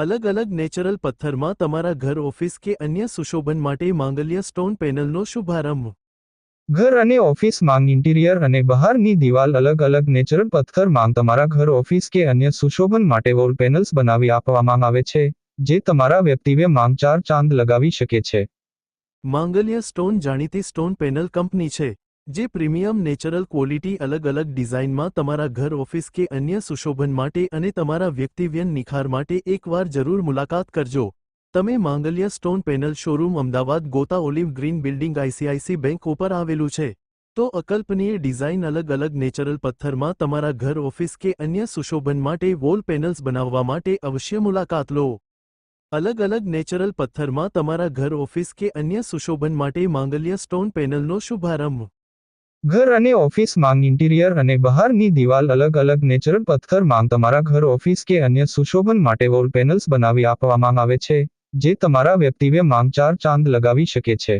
અલગ અલગ નેચરલ પથ્થરમાં તમારા ઘર ઓફિસ કે અન્ય સુશોભન માટે માંગલ્ય સ્ટોન પેનલનો શુભારંભ. ઘર અને ઓફિસ માંગ ઇન્ટિરિયર અને બહારની દિવાલ અલગ અલગ નેચરલ પથ્થર માંગ તમારા ઘર ઓફિસ કે અન્ય સુશોભન માટે વોલ પેનલ્સ બનાવી આપવામાં આવે છે જે તમારા વ્યક્તિવે માંગ ચાર ચાંદ લગાવી શકે છે. માંગલ્ય સ્ટોન જાણીતી સ્ટોન પેનલ કંપની છે. જે પ્રીમિયમ નેચરલ ક્વોલિટી અલગ અલગ ડિઝાઇનમાં તમારા ઘર ઓફિસ કે અન્ય સુશોભન માટે અને તમારા વ્યક્તિવ્યન નિખાર માટે એકવાર જરૂર મુલાકાત કરજો. તમે Mangalya stone panel showroom Ahmedabad Gota olive green building ICICI bank ઉપર આવેલું છે. તો અકલ્પનીય ડિઝાઇન અલગ અલગ નેચરલ પથ્થરમાં તમારા ઘર ઓફિસ કે અન્ય સુશોભન માટે વોલ પેનલ્સ બનાવવા માટે અવશ્ય મુલાકાત લો. અલગ અલગ નેચરલ પથ્થરમાં તમારા ઘર ઓફિસ કે અન્ય સુશોભન માટે માંગલ્ય સ્ટોન પેનલનો શુભારંભ. ઘર અને ઓફિસ માંગ ઇન્ટિરિયર અને બહારની દિવાલ અલગ અલગ નેચરલ પથ્થર માંગ તમારા ઘર, ઓફિસ કે અન્ય સુશોભન માટે વોલ પેનલ્સ બનાવી આપવામાં આવે છે, જે તમારા વ્યક્તિવ્ય માંગ ચાર ચાંદ લગાવી શકે છે.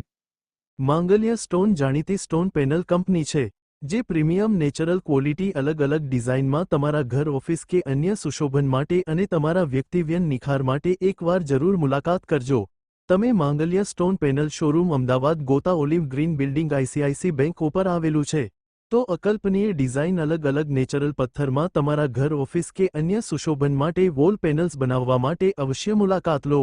માંગલ્ય સ્ટોન જાણીતી સ્ટોન પેનલ કંપની છે, જે પ્રીમિયમ નેચરલ ક્વોલિટી અલગ અલગ ડિઝાઇનમાં તમારા ઘર, ઓફિસ કે અન્ય સુશોભન માટે અને તમારા વ્યક્તિવ્યન નિખાર માટે એકવાર જરૂર મુલાકાત કરજો. તમે Mangalya stone panel showroom Ahmedabad Gota olive green building ICICI bank ઉપર આવેલું છે. તો અકલ્પનીય ડિઝાઇન અલગ અલગ નેચરલ પથ્થરમાં તમારા ઘર, ઓફિસ કે અન્ય સુશોભન માટે વોલ પેનલ્સ બનાવવા માટે અવશ્ય મુલાકાત લો.